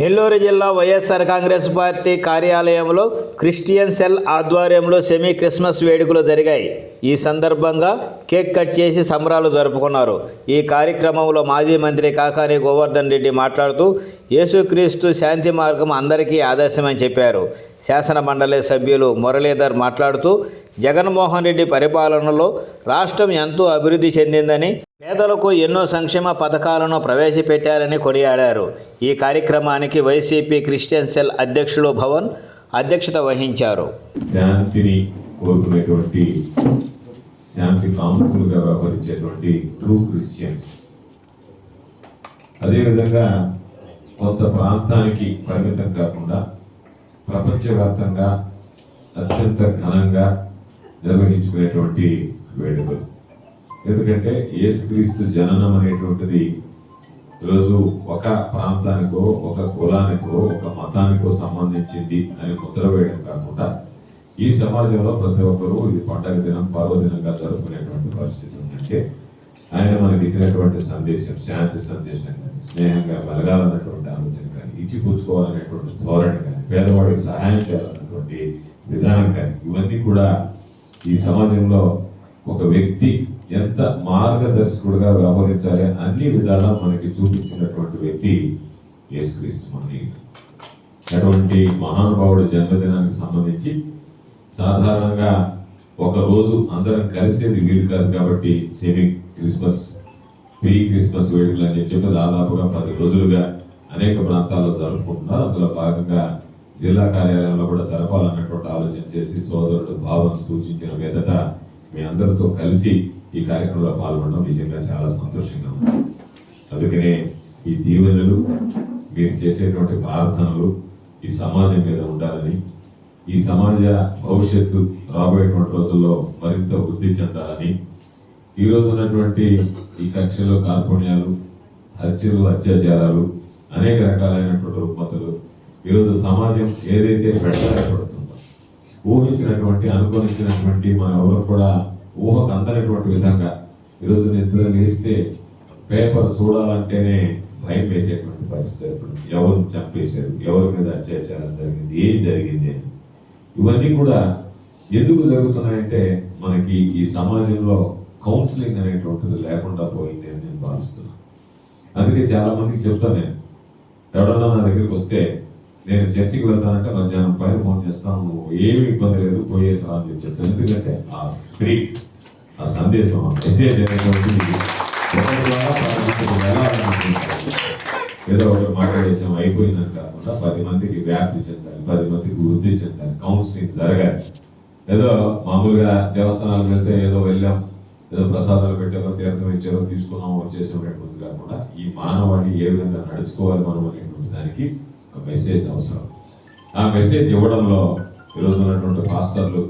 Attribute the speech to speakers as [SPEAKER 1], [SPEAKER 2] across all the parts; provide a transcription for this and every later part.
[SPEAKER 1] నెల్లూరు జిల్లా వైఎస్ఆర్ కాంగ్రెస్ పార్టీ కార్యాలయంలో Christian cell ఆధ్వర్యంలో సెమీ క్రిస్మస్ వేడుకలు జరిగాయి. ఈ సందర్భంగా కేక్ కట్ చేసి సంబరాలు జరుపుకున్నారు. ఈ కార్యక్రమంలో మాజీ మంత్రి కాకాని గోవర్ధన్ రెడ్డి మాట్లాడుతూ యేసుక్రీస్తు శాంతి మార్గం అందరికీ ఆదర్శమని చెప్పారు. శాసన మండలి సభ్యులు మురళీధర్ మాట్లాడుతూ జగన్మోహన్ రెడ్డి పరిపాలనలో రాష్ట్రం ఎంతో అభివృద్ధి చెందిందని పేదలకు ఎన్నో సంక్షేమ పథకాలను ప్రవేశపెట్టారని కొనియాడారు. ఈ కార్యక్రమానికి వైసీపీ క్రిస్టియన్ సెల్ అధ్యక్షులు భవన్ అధ్యక్షత వహించారు.
[SPEAKER 2] శాంతిని కోరుకునేటువంటి శాంతి కాముకులుగా వ్యవహరించేటువంటి ట్రూ క్రిస్టియన్స్. అదేవిధంగా కొంత ప్రాంతానికి పరిమితం కాకుండా ప్రపంచవ్యాప్తంగా అత్యంత ఘనంగా నిర్వహించుకునేటువంటి వేడుకలు. ఎందుకంటే ఏసుక్రీస్తు జననం అనేటువంటిది ఈరోజు ఒక ప్రాంతానికో ఒక కులానికో ఒక మతానికో సంబంధించింది అని ముద్ర వేయడం కాకుండా ఈ సమాజంలో ప్రతి ఒక్కరూ ఇది పండగ దినం పర్వదినంగా జరుపుకునేటువంటి పరిస్థితి ఉందంటే ఆయన మనకి ఇచ్చినటువంటి సందేశం శాంతి సందేశం కానీ స్నేహంగా మెలగాలన్నటువంటి ఆలోచన కానీ ఇచ్చి పుచ్చుకోవాలనేటువంటి ధోరణి కానీ పేదవాడికి సహాయం చేయాలన్నటువంటి విధానం కానీ ఇవన్నీ కూడా ఈ సమాజంలో ఒక వ్యక్తి ఎంత మార్గదర్శకుడుగా వ్యవహరించాలి అన్ని విధాలా మనకి చూపించినటువంటి వ్యక్తి యేసుక్రీస్తు మనకి అటువంటి మహానుభావుడు జన్మదినానికి సంబంధించి సాధారణంగా ఒక రోజు అందరం కలిసేది వీలు కాదు కాబట్టి సెమీ క్రిస్మస్ ప్రీ క్రిస్మస్ వేడుకలు అని చెప్పి దాదాపుగా పది రోజులుగా అనేక ప్రాంతాల్లో జరుపుకుంటున్నారు. అందులో భాగంగా జిల్లా కార్యాలయంలో కూడా జరపాలన్నటువంటి ఆలోచన చేసి సోదరుడు భావన సూచించిన మీదట మీ అందరితో కలిసి ఈ కార్యక్రమంలో పాల్గొనడం నిజంగా చాలా సంతోషంగా ఉంది. అందుకనే ఈ దీవెనలు మీరు చేసేటువంటి ప్రార్థనలు ఈ సమాజం మీద ఉండాలని ఈ సమాజ భవిష్యత్తు రాబోయేటువంటి రోజుల్లో మరింత వృద్ధి చెందాలని ఈ ఉన్నటువంటి ఈ కక్షలు కార్పుణ్యాలు హత్యలు అత్యాచారాలు అనేక రకాలైనటువంటి రుగ్మతలు ఈరోజు సమాజం ఏదైతే పెట్టబడుతుందో ఊహించినటువంటి అనుకూలించినటువంటి మన ఎవరు కూడా ఊహకు అందనటువంటి విధంగా ఈరోజు నిద్ర లేస్తే పేపర్ చూడాలంటేనే భయం వేసేటువంటి పరిస్థితి ఇప్పుడు ఎవరు చంపేశారు? ఎవరి మీద అత్యాచారం జరిగింది? ఏం జరిగింది అని. ఇవన్నీ కూడా ఎందుకు జరుగుతున్నాయంటే మనకి ఈ సమాజంలో కౌన్సిలింగ్ అనేటువంటిది లేకుండా పోయింది అని నేను భావిస్తున్నాను. అందుకే చాలా మందికి చెప్తాను నేను. ఎవడన్నా నా దగ్గరికి వస్తే నేను చర్చికి వెళ్తానంటే మధ్యాహ్నం పైన ఫోన్ చేస్తాను నువ్వు ఏమి ఇబ్బంది లేదు పోయే అని చెప్తాను. ఎందుకంటే ఆ స్పిరిట్ ఆ సందేశం ఆ మెసేజ్ ఏదో ఒకటి మాట్లాడేసాం అయిపోయిందని కాకుండా పది మందికి వ్యాప్తి చెందాలి పది మందికి వృద్ధి చెందాలి కౌన్సిలింగ్ జరగాలి. ఏదో మామూలుగా దేవస్థానాలకు వెళ్తే ఏదో వెళ్ళాం ఏదో ప్రసాదాలు పెట్టారో తీర్థం ఇచ్చారో తీసుకున్నామో వచ్చేసేటటువంటి కాకుండా ఈ మానవాళి ఏ విధంగా నడుచుకోవాలి మనం అనేటువంటి దానికి మెసేజ్ అవసరం. ఆ మెసేజ్ ఇవ్వడంలో ఈరోజు ఉన్నటువంటి పాస్టర్లు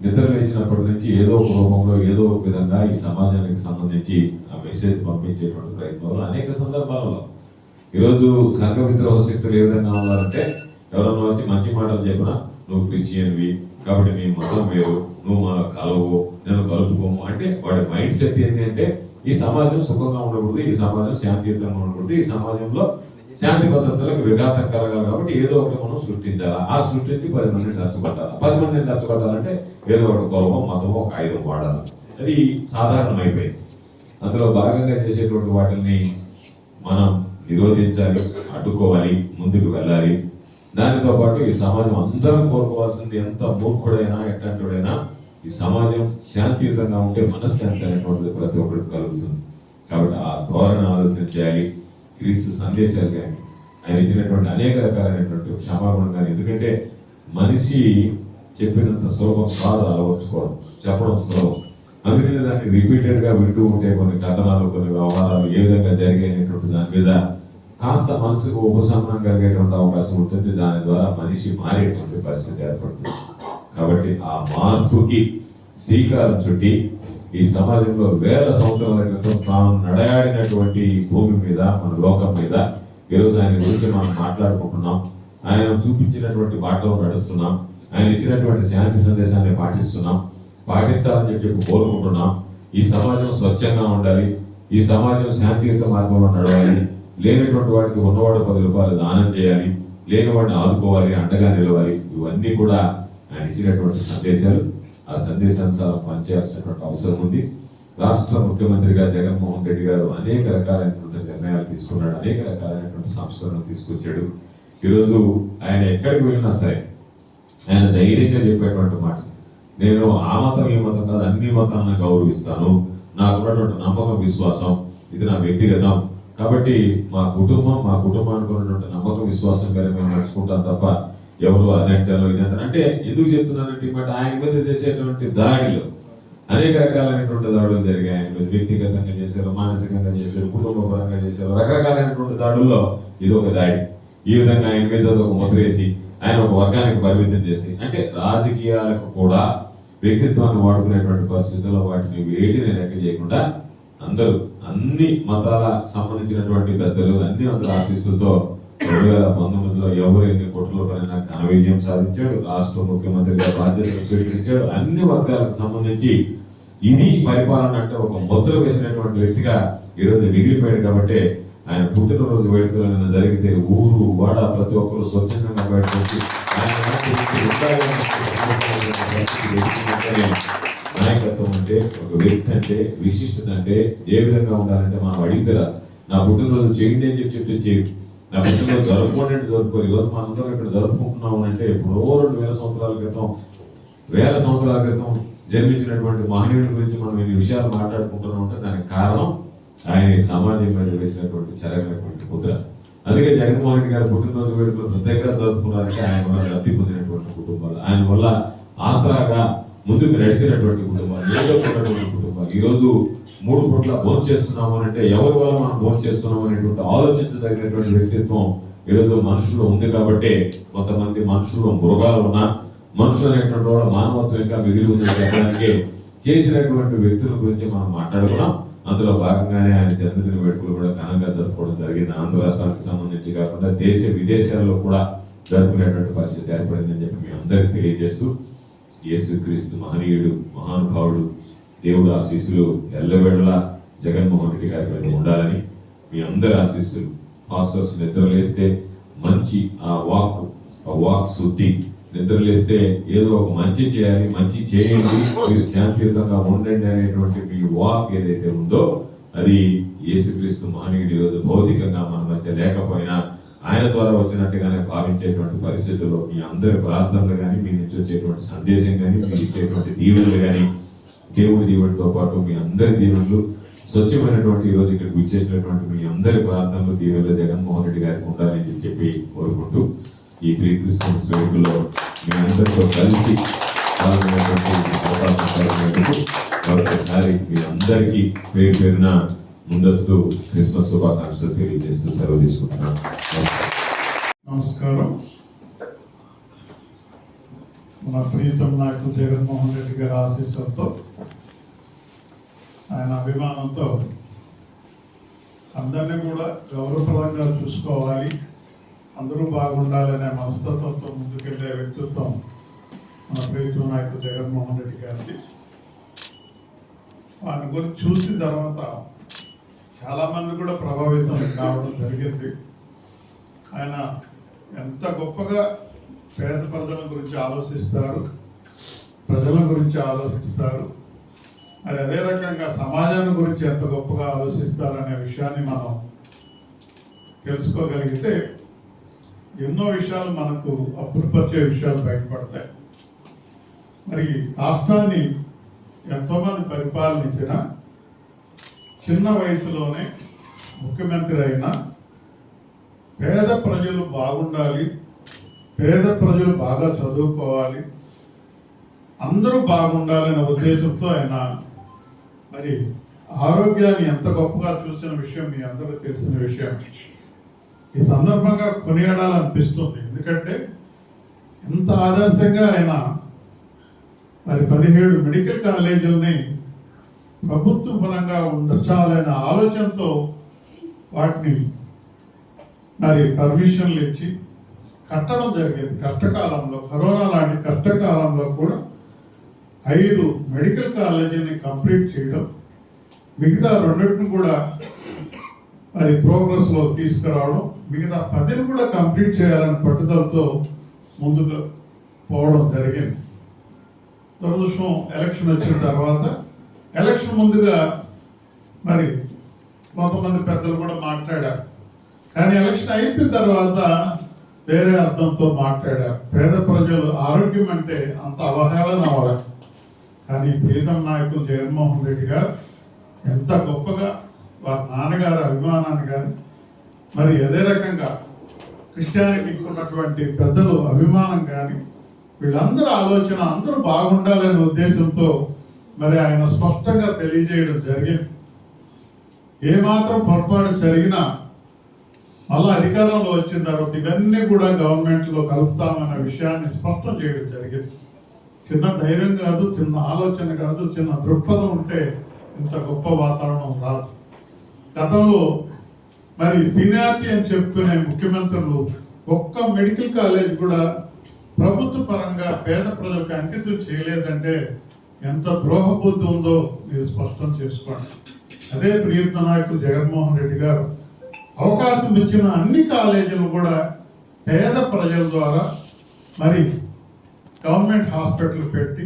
[SPEAKER 2] నిద్ర లేచినప్పటి నుంచి ఏదో ఒక రూపంలో ఏదో ఒక విధంగా ఈ సమాజానికి సంబంధించి ఆ మెసేజ్ పంపించేటువంటి ప్రయత్నంలో అనేక సందర్భాలలో. ఈరోజు సంఘ విద్రోహ శక్తులు ఏ విధంగా ఉన్నారంటే ఎవరన్నా వచ్చి మంచి మాటలు చెప్పినా నువ్వు క్రిస్టియన్వి కాబట్టి నీ మతం వేరు నువ్వు మా కలవు నేను కలుపుకోము. అంటే వాడి మైండ్ సెట్ ఏంటి అంటే ఈ సమాజం సుఖంగా ఉండకూడదు ఈ సమాజం శాంతియుతంగా ఉండకూడదు ఈ సమాజంలో శాంతి భద్రతలకు విఘాతం కలగాలి కాబట్టి ఏదో ఒకటి మనం సృష్టించాలి? ఆ సృష్టించి పది మందిని నచ్చగొట్టాలి పది మందిని నచ్చగొట్టాలంటే ఏదో ఒకటి కులమో మతమో ఒక ఆయుధం వాడాలి. అది సాధారణమైపోయింది. అందులో భాగంగా చేసేటువంటి వాటిని మనం నిరోధించాలి అడ్డుకోవాలి ముందుకు వెళ్ళాలి. దానితో పాటు ఈ సమాజం అందరం కోరుకోవాల్సింది ఎంత మూర్ఖుడైనా ఎట్లాంటిడైనా ఈ సమాజం శాంతియుతంగా ఉంటే మనశ్శాంతి అనేటువంటిది ప్రతి ఒక్కరికి కలుగుతుంది. కాబట్టి ఆ ధోరణ ఆలోచన చేయాలి. క్రీస్తు సందేశాలు కానీ ఆయన ఇచ్చినటువంటి అనేక రకాలైనటువంటి క్షమాపణ కానీ ఎందుకంటే మనిషి చెప్పినంత సులభం కాదు అలవర్చుకోవడం చెప్పడం సులభం. అందుకని దాన్ని రిపీటెడ్గా వింటూ ఉంటే కొన్ని కథనాలు కొన్ని వ్యవహారాలు ఏ విధంగా జరిగాయనేటువంటి దాని మీద కాస్త మనసుకు ఉపశమనం కలిగేటువంటి అవకాశం ఉంటుంది. దాని ద్వారా మనిషి మారేటువంటి పరిస్థితి ఏర్పడుతుంది. కాబట్టి ఆ మార్పుకి శ్రీకారం చుట్టి ఈ సమాజంలో వేల సంవత్సరాల క్రితం తాను నడయాడినటువంటి భూమి మీద మన లోకం మీద ఈరోజు ఆయన గురించి మనం మాట్లాడుకుంటున్నాం. ఆయన చూపించినటువంటి బాటలో నడుస్తున్నాం. ఆయన ఇచ్చినటువంటి శాంతి సందేశాన్ని పాటిస్తున్నాం. పాటించాలని చెప్పి కోరుకుంటున్నాం. ఈ సమాజం స్వచ్ఛంగా ఉండాలి. ఈ సమాజం శాంతియుత మార్గంలో నడవాలి. లేనటువంటి వాడికి ఉన్నవాడు పది రూపాయలు దానం చేయాలి. లేని వాడిని ఆదుకోవాలి అండగా నిలవాలి. ఇవన్నీ కూడా ఆయన ఇచ్చినటువంటి సందేశాలు. ఆ సందేశానుసారం పనిచేయాల్సినటువంటి అవసరం ఉంది. రాష్ట్ర ముఖ్యమంత్రిగా జగన్మోహన్ రెడ్డి గారు అనేక రకాలైనటువంటి నిర్ణయాలు తీసుకున్నాడు అనేక రకాలైనటువంటి సంస్కరణలు తీసుకొచ్చాడు. ఈరోజు ఆయన ఎక్కడికి వెళ్ళినా సరే ఆయన ధైర్యంగా చెప్పేటువంటి మాట. నేను ఆ మతం ఏ మతం కాదు అన్ని మతాలను గౌరవిస్తాను. నాకు ఉన్నటువంటి నమ్మకం విశ్వాసం ఇది నా వ్యక్తిగతం. కాబట్టి మా కుటుంబం మా కుటుంబానికి ఉన్నటువంటి నమ్మకం విశ్వాసం కలిగి మేము నడుచుకుంటాం తప్ప ఎవరు అదంటారో ఇదంటారు అంటే ఎందుకు చెప్తున్నానంటే బట్ ఆయన మీద చేసేటువంటి దాడిలో అనేక రకాలైనటువంటి దాడులు జరిగాయి. ఆయన మీద వ్యక్తిగతంగా చేశారు మానసికంగా చేశారు కుటుంబ పరంగా చేశారు. రకరకాలైనటువంటి దాడుల్లో ఇది ఒక దాడి. ఈ విధంగా ఆయన మీద ఒక ముద్రేసి ఆయన ఒక వర్గానికి పరిమితం చేసి అంటే రాజకీయాలకు కూడా వ్యక్తిత్వాన్ని వాడుకునేటువంటి పరిస్థితుల్లో వాటిని వేటిని లెక్క చేయకుండా అందరూ అన్ని మతాల సంబంధించినటువంటి పెద్దలు అన్ని మతాల ఆశీస్సులతో రెండు వేల పంతొమ్మిదిలో ఎవరు ఎన్ని కోట్లతోనైనా ఘన విజయం సాధించాడు రాష్ట్ర ముఖ్యమంత్రిగా బాధ్యతలు స్వీకరించాడు అన్ని వర్గాలకు సంబంధించి ఇది పరిపాలన అంటే ఒక ముద్ర వేసినటువంటి వ్యక్తిగా ఈరోజు మిగిలిపోయాడు కాబట్టి ఆయన పుట్టినరోజు వేడుకలు నిన్న జరిగితే ఊరు వాడ ప్రతి ఒక్కరు స్వచ్ఛందంగా బయటకు నాయకత్వం అంటే ఒక వ్యక్తి అంటే విశిష్టత అంటే ఏ విధంగా ఉండాలంటే మనం అడిగితే నా పుట్టినరోజు చేయండి అని చెప్పి చెప్తే చేయండి నా జరుపుకోండి జరుపుకోరు ఈరోజు మనందరం ఇక్కడ జరుపుకుంటున్నాం అంటే ఎప్పుడో రెండు వేల సంవత్సరాల క్రితం వేల సంవత్సరాల క్రితం జన్మించినటువంటి మహనీయుడి గురించి మనం ఈ విషయాలు మాట్లాడుకుంటున్నాం అంటే దానికి కారణం ఆయన ఈ సమాజం మీద వేసినటువంటి చెరగినటువంటి ముద్ర. అందుకే జగన్మోహన్ రెడ్డి గారు పుట్టినరోజు వేడుకలు ప్రతి దగ్గర జరుపుకున్నారంటే ఆయన వల్ల లబ్ధి పొందినటువంటి కుటుంబాలు ఆయన వల్ల ఆసరాగా ముందుకు నడిచినటువంటి కుటుంబాలు ఏదోకున్నటువంటి కుటుంబాలు. ఈరోజు మూడు పూట్ల భోజనం చేస్తున్నాము అంటే ఎవరి వల్ల మనం భోజనం చేస్తున్నాము అనేటువంటి ఆలోచించదగినటువంటి వ్యక్తిత్వం ఈరోజు మనుషుల్లో ఉంది కాబట్టి కొంతమంది మనుషులు మృగాలు ఉన్నా మనుషులు అనేటువంటి వాళ్ళ మానవత్వం ఇంకా మిగిలి ఉందని చెప్పడానికి చేసినటువంటి వ్యక్తుల గురించి మనం మాట్లాడుకున్నాం. అందులో భాగంగానే ఆయన జన్మదిన వేడుకలు కూడా ఘనంగా జరుపుకోవడం జరిగింది. ఆంధ్ర రాష్ట్రానికి సంబంధించి కాకుండా దేశ విదేశాల్లో కూడా జరుపుకునేటువంటి పరిస్థితి ఏర్పడిందని చెప్పి మీ అందరికి తెలియజేస్తూ యేసుక్రీస్తు మహనీయుడు మహానుభావుడు దేవుడు ఆశీస్సులు ఎల్లవేళలా జగన్మోహన్ రెడ్డి గారి మీద ఉండాలని మీ అందరి ఆశీస్సులు. పాస్టర్స్ నిద్రలేస్తే మంచి ఆ వాక్ ఆ వాక్ శుద్ధి. నిద్రలేస్తే ఏదో ఒక మంచి చేయాలి మంచి చేయండి మీరు శాంతియుతంగా ఉండండి అనేటువంటి మీ వాక్ ఏదైతే ఉందో అది యేసుక్రీస్తు మహనీయుడు ఈరోజు భౌతికంగా మన మధ్య లేకపోయినా ఆయన ద్వారా వచ్చినట్టుగానే భావించేటువంటి పరిస్థితుల్లో మీ అందరి ప్రార్థనలు కానీ మీ నుంచి వచ్చేటువంటి సందేశం కానీ మీరు ఇచ్చేటువంటి దీవెనలు కానీ దేవుడి దీవెనతో పాటు మీ అందరి దీవెనలు స్వచ్ఛమైనటువంటి ఈరోజు రోజు ఇక్కడికి మీ అందరి ప్రార్థనలు దీవెనలు జగన్మోహన్ రెడ్డి గారికి ఉండాలని చెప్పి కోరుకుంటూ ఈ ప్రీ క్రిస్మస్ వేడుకల్లో మీ అందరితో కలిసి మరొకసారి మీ అందరికీ పేరు పేరున ముందస్తు క్రిస్మస్ శుభాకాంక్షలు తెలియజేస్తూ సెలవు తీసుకుంటున్నాను.
[SPEAKER 3] నమస్కారం. మన ప్రీతం నాకు జగన్మోహన్ రెడ్డి గారి ఆశీస్సులతో ఆయన అభిమానంతో అందరినీ కూడా గౌరవప్రదంగా చూసుకోవాలి. అందరూ బాగుండాలనే మనస్తత్వంతో ముందుకెళ్ళే వ్యక్తిత్వం మన ప్రీతం నాయకుడు జగన్మోహన్ రెడ్డి గారిది. వాని గురించి చూసిన తర్వాత చాలామంది కూడా ప్రభావితం కావడం జరిగింది. ఆయన ఎంత గొప్పగా పేద ప్రజల గురించి ఆలోచిస్తారు ప్రజల గురించి ఆలోచిస్తారు మరి అదే రకంగా సమాజాన్ని గురించి ఎంత గొప్పగా ఆలోచిస్తారనే అనే విషయాన్ని మనం తెలుసుకోగలిగితే ఎన్నో విషయాలు మనకు అప్పుడుపరిచే విషయాలు బయటపడతాయి. మరి రాష్ట్రాన్ని ఎంతోమంది పరిపాలించిన చిన్న వయసులోనే ముఖ్యమంత్రి అయినా పేద ప్రజలు బాగుండాలి పేద ప్రజలు బాగా చదువుకోవాలి అందరూ బాగుండాలనే ఉద్దేశంతో ఆయన మరి ఆరోగ్యాన్ని ఎంత గొప్పగా చూసిన విషయం మీ అందరూ తెలిసిన విషయం. ఈ సందర్భంగా కొనియాడాలనిపిస్తుంది. ఎందుకంటే ఎంత ఆదర్శంగా ఆయన మరి పదిహేడు మెడికల్ కాలేజీలని ప్రభుత్వ పరంగా ఉండచాలనే ఆలోచనతో వాటిని మరి పర్మిషన్లు ఇచ్చి కట్టడం జరిగింది. కష్టకాలంలో కరోనా లాంటి కష్టకాలంలో కూడా ఐదు మెడికల్ కాలేజీని కంప్లీట్ చేయడం మిగతా రెండింటిని కూడా అది ప్రోగ్రెస్లో తీసుకురావడం మిగతా పదిని కూడా కంప్లీట్ చేయాలని పట్టుదలతో ముందుకు పోవడం జరిగింది. దురదృష్టం ఎలక్షన్ వచ్చిన తర్వాత ఎలక్షన్ ముందుగా మరి కొంతమంది పెద్దలు కూడా మాట్లాడారు. కానీ ఎలక్షన్ అయిపోయిన తర్వాత వేరే అర్థంతో మాట్లాడారు. పేద ప్రజలు ఆరోగ్యం అంటే అంత అవహేళన అవ్వాలి కానీ ప్రీతం నాయకులు జగన్మోహన్ రెడ్డి గారు ఎంత గొప్పగా వారి నాన్నగారి అభిమానాన్ని కానీ మరి అదే రకంగా క్రిస్టియానిటీకి ఉన్నటువంటి పెద్దలు అభిమానం కానీ వీళ్ళందరూ ఆలోచన అందరూ బాగుండాలనే ఉద్దేశంతో మరి ఆయన స్పష్టంగా తెలియజేయడం జరిగింది. ఏమాత్రం పొరపాటు జరిగినా మళ్ళీ అధికారంలో వచ్చిన తర్వాత ఇవన్నీ కూడా గవర్నమెంట్లో కలుపుతామన్న విషయాన్ని స్పష్టం చేయడం జరిగింది. చిన్న ధైర్యం కాదు చిన్న ఆలోచన కాదు చిన్న దృక్పథం ఉంటే ఇంత గొప్ప వాతావరణం రాదు. గతంలో మరి సీనియారిటీ అని చెప్పుకునే ముఖ్యమంత్రులు ఒక్క మెడికల్ కాలేజ్ కూడా ప్రభుత్వ పరంగా పేద ప్రజలకు అంకితం చేయలేదంటే ఎంత ద్రోహబుద్ధి ఉందో మీరు స్పష్టం చేసుకోండి. అదే ప్రియత్న నాయకులు జగన్మోహన్ రెడ్డి గారు అవకాశం ఇచ్చిన అన్ని కాలేజీలు కూడా పేద ప్రజల ద్వారా మరి గవర్నమెంట్ హాస్పిటల్ పెట్టి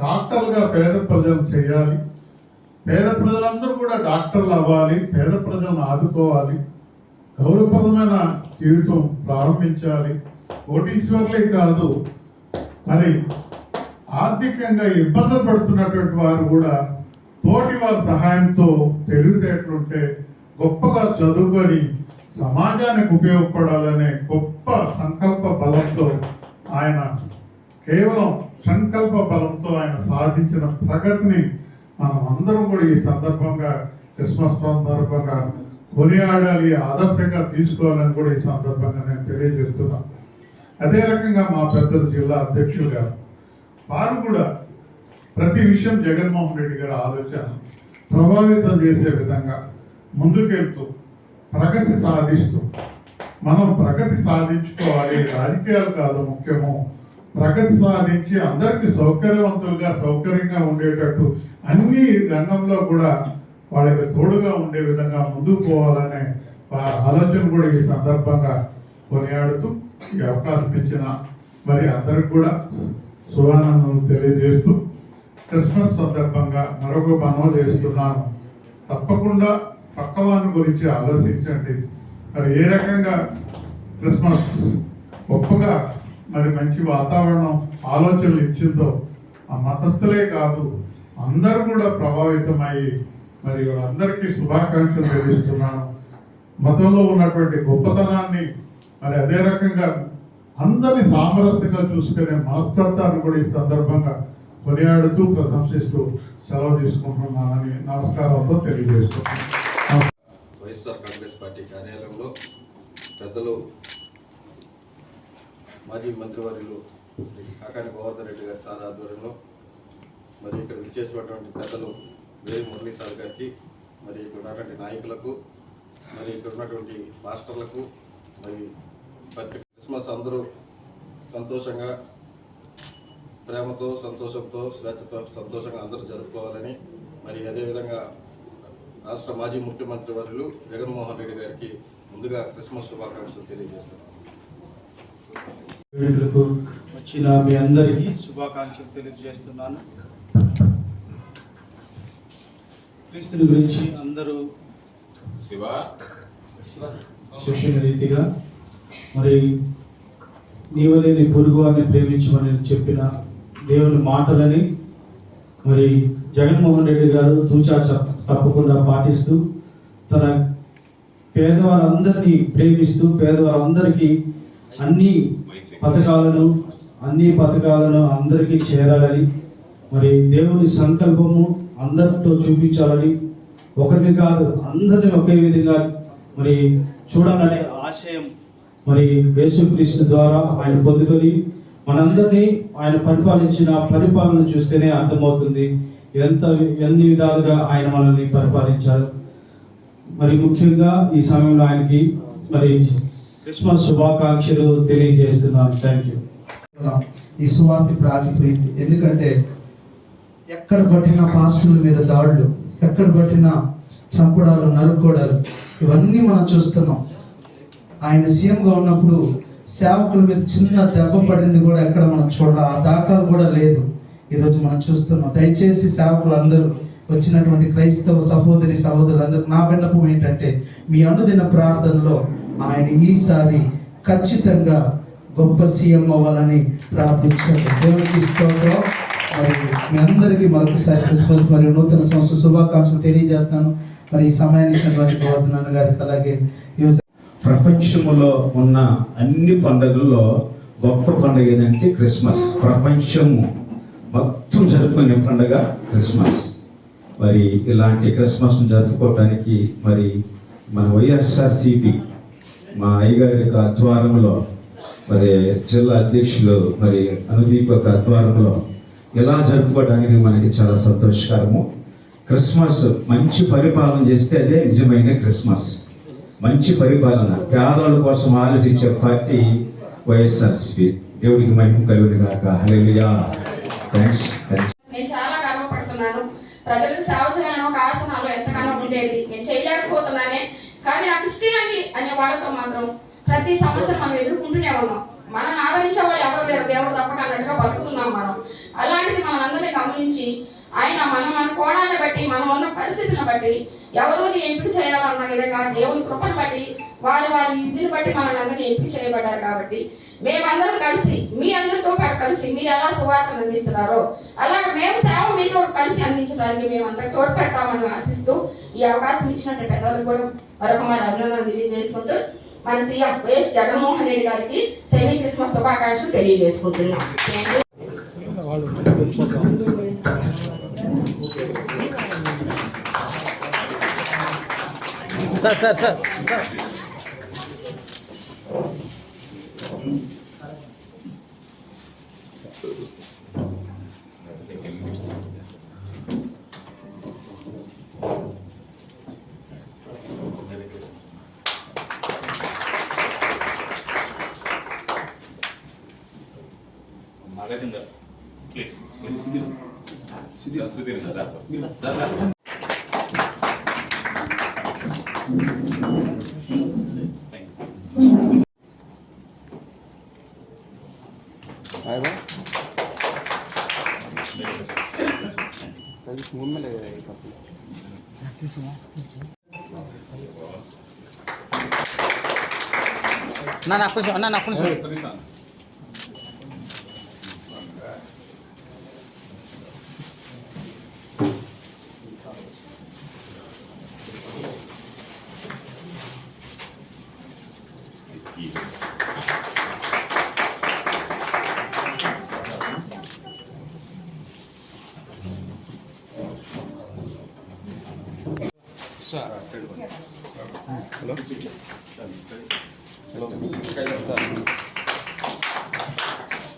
[SPEAKER 3] డాక్టర్లుగా పేద ప్రజలు చేయాలి. పేద ప్రజలందరూ కూడా డాక్టర్లు అవ్వాలి పేద ప్రజలను ఆదుకోవాలి. గౌరవప్రదమైన జీవితం ప్రారంభించాలి. కోటీశ్వర్లే కాదు మరి ఆర్థికంగా ఇబ్బందులు పడుతున్నటువంటి వారు కూడా తోటి వారి సహాయంతో తెలివితేటలుంటే గొప్పగా చదువుకొని సమాజానికి ఉపయోగపడాలనే గొప్ప సంకల్ప బలంతో ఆయన కేవలం సంకల్ప బలంతో ఆయన సాధించిన ప్రగతిని మనం అందరం కూడా ఈ సందర్భంగా క్రిస్మస్ సందర్భంగా కొనియాడాలి ఆదర్శంగా తీసుకోవాలని కూడా ఈ సందర్భంగా నేను తెలియజేస్తున్నాను అదే రకంగా మా పెద్దలు జిల్లా అధ్యక్షులు గారు వారు కూడా ప్రతి విషయం జగన్మోహన్ రెడ్డి గారి ఆలోచన ప్రభావితం చేసే విధంగా ముందుకెళ్తూ ప్రగతి సాధిస్తూ మనం ప్రగతి సాధించుకోవాలి. రాజకీయాలు కాదు ముఖ్యము. ప్రగతి సాధించి అందరికి సౌకర్యవంతులుగా సౌకర్యంగా ఉండేటట్టు అన్ని రంగంలో కూడా వాళ్ళకి తోడుగా ఉండే విధంగా ముందుకు పోవాలనే వారి ఆలోచన కూడా ఈ సందర్భంగా కొనియాడుతూ ఈ అవకాశం ఇచ్చిన మరి అందరికి కూడా శుభానందం తెలియజేస్తూ క్రిస్మస్ సందర్భంగా మరొక పనులు చేస్తున్నాను. తప్పకుండా పక్కవాని గురించి ఆలోచించండి. మరి ఏ రకంగా క్రిస్మస్ గొప్పగా మరి మంచి వాతావరణం ఆలోచనలు ఇచ్చిందో ఆ మతస్థులే కాదు అందరూ కూడా ప్రభావితమయ్యి మరి అందరికీ శుభాకాంక్షలు తెలియజేస్తున్నాను. మతంలో ఉన్నటువంటి గొప్పతనాన్ని మరి అదే రకంగా అందరి సామరస్యంగా చూసుకునే మనస్తత్వాన్ని కూడా ఈ సందర్భంగా కొనియాడుతూ ప్రశంసిస్తూ సెలవు తీసుకుంటున్నానని నమస్కారాలతో తెలియజేస్తున్నాను.
[SPEAKER 4] వైఎస్ఆర్ కాంగ్రెస్ పార్టీ కార్యాలయంలో పెద్దలు మాజీ మంత్రివర్యులు కాకాని గోవర్ధన్ రెడ్డి గారి సార్ ఆధ్వర్యంలో మరి ఇక్కడ విచ్చేసినటువంటి పెద్దలు వేరి మురళీ సార్ గారికి మరి ఇక్కడ ఉన్నటువంటి నాయకులకు మరి ఇక్కడ ఉన్నటువంటి మాస్టర్లకు మరి ప్రతి క్రిస్మస్ అందరూ సంతోషంగా ప్రేమతో సంతోషంతో స్వేచ్ఛతో సంతోషంగా అందరూ జరుపుకోవాలని మరి అదేవిధంగా రాష్ట్ర మాజీ ముఖ్యమంత్రి వర్యులు జగన్మోహన్ రెడ్డి గారికి ముందుగా క్రిస్మస్ శుభాకాంక్షలు తెలియజేస్తున్నాను
[SPEAKER 5] వేడుకలకు వచ్చిన మీ అందరికీ శుభాకాంక్షలు తెలియజేస్తున్నాను. క్రీస్తుని గురించి అందరూ శిక్షణ రీతిగా మరి నీవదే నీ పొరుగు వారిని ప్రేమించమని చెప్పిన దేవుని మాటలని మరి జగన్మోహన్ రెడ్డి గారు తూచా చ- తప్పకుండా పాటిస్తూ తన పేదవారందరినీ ప్రేమిస్తూ పేదవారందరికీ అన్ని పథకాలను అన్ని పథకాలను అందరికీ చేరాలని మరి దేవుని సంకల్పము అందరితో చూపించాలని ఒకరిని కాదు అందరిని ఒకే విధంగా మరి చూడాలనే ఆశయం మరి యేసుక్రీస్తు ద్వారా ఆయన పొందుకొని మనందరినీ ఆయన పరిపాలించిన పరిపాలన చూస్తేనే అర్థమవుతుంది ఎంత ఎన్ని విధాలుగా ఆయన మనల్ని పరిపాలించారు. మరి ముఖ్యంగా ఈ సమయంలో ఆయనకి మరి క్రిస్మస్ శుభాకాంక్షలు తెలియజేస్తున్నాను. థ్యాంక్ యూ
[SPEAKER 6] ఈ సువార్త ప్రాగిపోయింది ఎందుకంటే ఎక్కడ పట్టిన పాస్టుల మీద దాడులు ఎక్కడ పట్టిన చంపడాలు నరుక్కోడాలు ఇవన్నీ మనం చూస్తున్నాం. ఆయన సీఎంగా ఉన్నప్పుడు సేవకుల మీద చిన్న దెబ్బ పడింది కూడా ఎక్కడ మనం చూడాలి. ఆ దాఖలు కూడా లేదు. ఈరోజు మనం చూస్తున్నాం. దయచేసి సేవకులు అందరూ వచ్చినటువంటి క్రైస్తవ సహోదరి సహోదరులందరూ నా విన్నపం ఏంటంటే మీ అనుదిన ప్రార్థనలో ఆయన ఈసారి ఖచ్చితంగా గొప్ప సీఎం అవ్వాలని ప్రార్థించండి. దేవునికి స్తోత్రం. మరి మీ అందరికీ మరొకసారి క్రిస్మస్ మరియు నూతన సంవత్సర శుభాకాంక్షలు తెలియజేస్తాను. మరి ఈ సమయాన్ని ఇచ్చినటువంటి గోవర్ధనాన్న గారికి అలాగే ప్రపంచంలో
[SPEAKER 7] ప్రపంచములో ఉన్న అన్ని పండుగల్లో గొప్ప పండుగ ఏదంటే క్రిస్మస్. ప్రపంచము మొత్తం జరుపుకునే పండుగ క్రిస్మస్. మరి ఇలాంటి క్రిస్మస్ జరుపుకోవడానికి మరి మన వైఎస్ఆర్సిపి మా అయ్యగారి యొక్క ఆధ్వర్యంలో మరి జిల్లా అధ్యక్షులు మరి అనుదీప్ యొక్క ఆధ్వర్యంలో ఇలా జరుపుకోవడానికి మనకి చాలా సంతోషకరము. క్రిస్మస్ మంచి పరిపాలన చేస్తే అదే నిజమైన క్రిస్మస్. మంచి పరిపాలన. పేదల కోసం ఆలోచించే పార్టీ వైఎస్ఆర్సీపీ. దేవుడికి మహిమ కలుగుని కాక థ్యాంక్స్ థ్యాంక్స్
[SPEAKER 8] నేను చాలా గర్వపడుతున్నాను ప్రజలకు సేవ చేయాలనే ఒక ఆశ నాలో ఎంతగానో ఉండేది. నేను చేయలేకపోతున్నానే కానీ నాకు క్రిస్టియానిటీ అనే వాళ్ళతో మాత్రం ప్రతి సమస్యను మనం ఎదుర్కొంటూనే ఉన్నాం. మనం ఆదరించే వాళ్ళు ఎవరు లేరు దేవుడు తప్పక అన్నట్టుగా బతుకుతున్నాం మనం. అలాంటిది మనందరినీ గమనించి ఆయన మనం మన కోణాన్ని బట్టి మనం ఉన్న పరిస్థితులను బట్టి ఎవరిని ఎంపిక చేయాలన్న విధంగా దేవుని కృపను బట్టి వారి వారి విధిని బట్టి మనల్ని అందరినీ ఎంపిక చేయబడ్డారు కాబట్టి మేమందరం కలిసి మీ అందరితో పాటు కలిసి మీరు ఎలా సువార్తను అందిస్తున్నారో అలాగే మేము సేవ మీతో కలిసి అందించడానికి మేమంతా తోడ్పెడతామని ఆశిస్తూ ఈ అవకాశం ఇచ్చినట్టు పెద్దలకు కూడా మరొక మరి అభినందనలు తెలియజేసుకుంటూ మన సీఎం వైఎస్ జగన్మోహన్ రెడ్డి గారికి సెమీ క్రిస్మస్ శుభాకాంక్షలు తెలియజేసుకుంటున్నాం. Sir sir
[SPEAKER 1] sir sir.
[SPEAKER 9] Magazine, please. Please, Sit Sudhir. Sudhir. Sudhir.
[SPEAKER 10] না না খুলছি না না খুলছি
[SPEAKER 9] Sir.
[SPEAKER 11] Hello.
[SPEAKER 1] సార్ సార్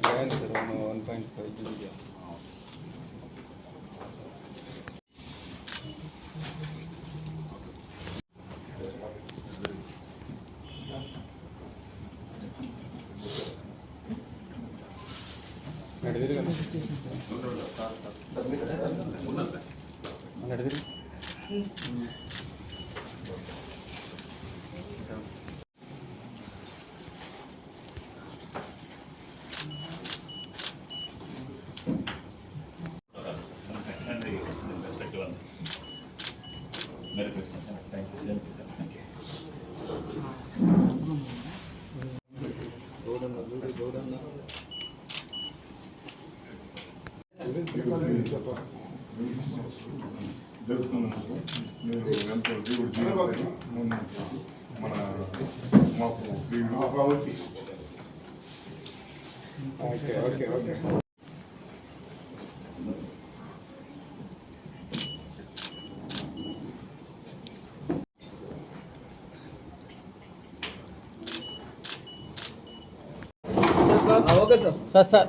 [SPEAKER 9] నా నా కొంచెం అన్న నా కొంచెం
[SPEAKER 12] జరుగుతున్నందుకు మీరు ఎంతో దేవుడు జీవించాలి మన మాకు ప్రియుడు కాబట్టి okay okay okay
[SPEAKER 9] sir sir.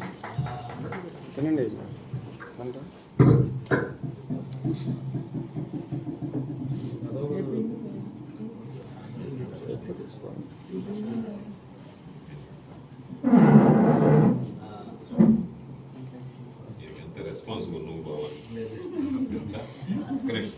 [SPEAKER 2] ఎంత రెస్పాన్సిబుల్ నువ్వు బావాలి కరెక్ట్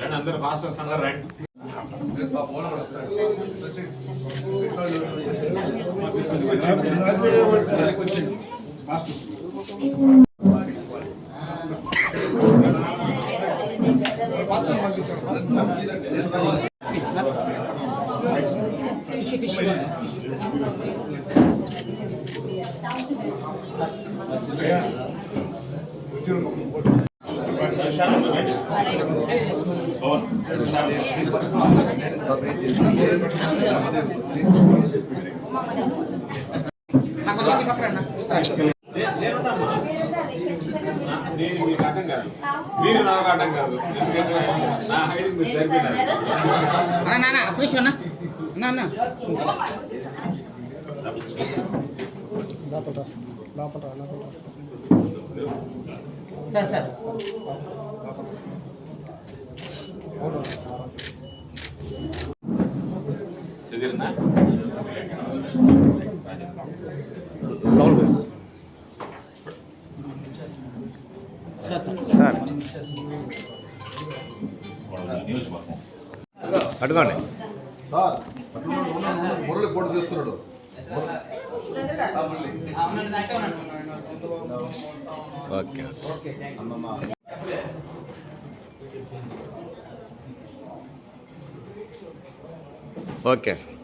[SPEAKER 2] రండి అందరూ ఫాస్ట్ అందరూ రండి నేను మీకు అడ్డం కాదు మీరు నాకు అడ్డం కాదు ఎందుకంటే నా హైట్ మీరు సరిపోయినారు
[SPEAKER 9] అన్న నాన్న అప్పుడు అన్న నాన్న సార్ సార్
[SPEAKER 2] చదివినా
[SPEAKER 1] సార్ అడగండి
[SPEAKER 4] సార్ మురళి పోటీ చేస్తున్నాడు
[SPEAKER 1] ఓకే. Okay sir.